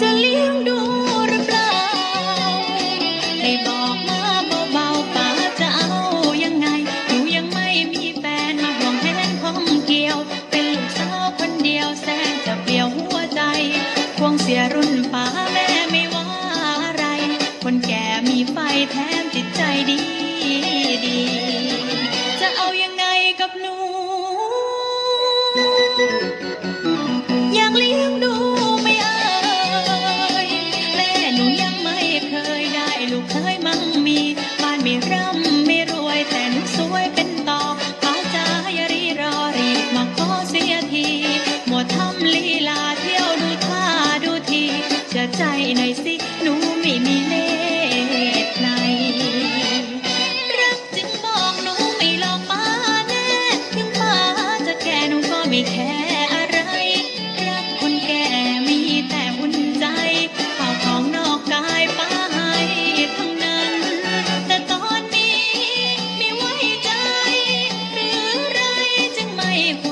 จะเลี้ยงดูหรือเปล่า ให้บอกมาเบาๆป้าจะเอายังไงหนูยังไม่มีแฟนมาห่วงแหนของเกี่ยว เป็นลูกสาวคนเดียวแสนจะเปลี่ยวหัวใจ ควงเสียรุ่นป้าแม่ไม่ว่าอะไร คนแก่มีไฟแถมจิตใจดีดี จะเอายังไงกับหนู อยากเลี้ยงดู ใจหน่อยสิ หนูไม่มีเล่ห์ในรักจึงบอกหนูไม่หลอกป้าแน่ถึงป้าจะแก่หนูก็ไม่แคร์อะไร รักคนแก่มีแต่อุ่นใจข้าวของนอกกายป้าให้ทั้งนั้น แต่ตอนนี้ไม่ไว้ใจหรือไรจึงไม่คุย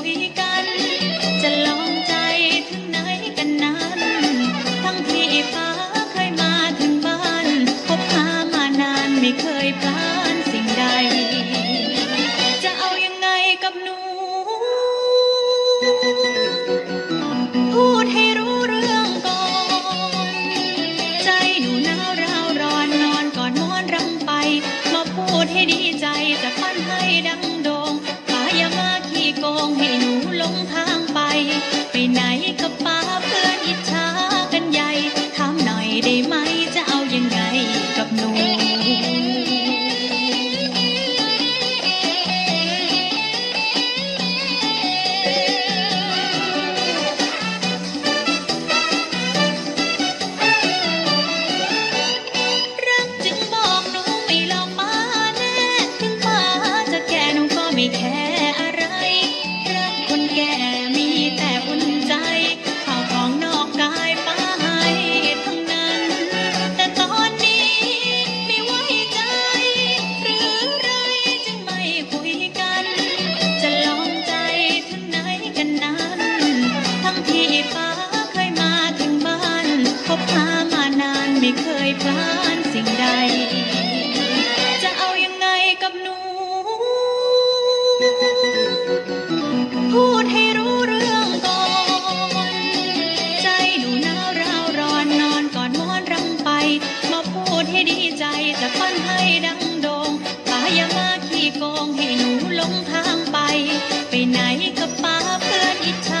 ไม่เคยพลานสิ่งใด จะเอายังไงกับหนู พูดให้รู้เรื่องก่อน ใจหนูหนาวราวร้อนนอนก่อนมอนรำไป มาพูดให้ดีใจจะปั้นให้ดังโดงป้าอย่ามาขี้โกงให้หนูหลงทางไป ไปไหนกับป้าเพื่อนอิจฉา